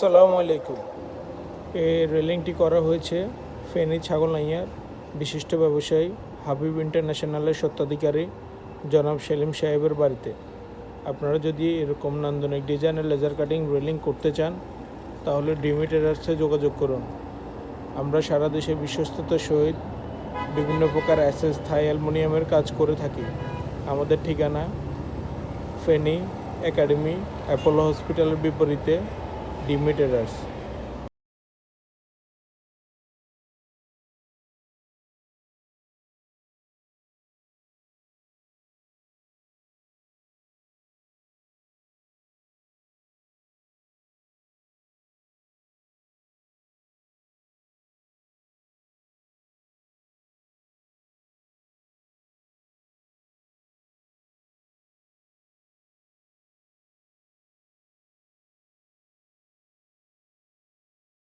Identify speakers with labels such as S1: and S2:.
S1: সালামু আলাইকুম। এই রেলিংটি করা হয়েছে ফেনী ছাগলনাইয়ার বিশিষ্ট ব্যবসায়ী হাবিব ইন্টারন্যাশনালের স্বত্বাধিকারী জনাব সেলিম সাহেবের বাড়িতে। আপনারা যদি এরকম নান্দনিক ডিজাইনের লেজার কাটিং রেলিং করতে চান, তাহলে ডিমি ডিমিটেরার্সে যোগাযোগ করুন। আমরা সারা দেশে বিশ্বস্ততার সহিত বিভিন্ন প্রকার অ্যাসেস থাই অ্যালমোনিয়ামের কাজ করে থাকি। আমাদের ঠিকানা ফেনী একাডেমি, অ্যাপোলো হসপিটালের বিপরীতে demeters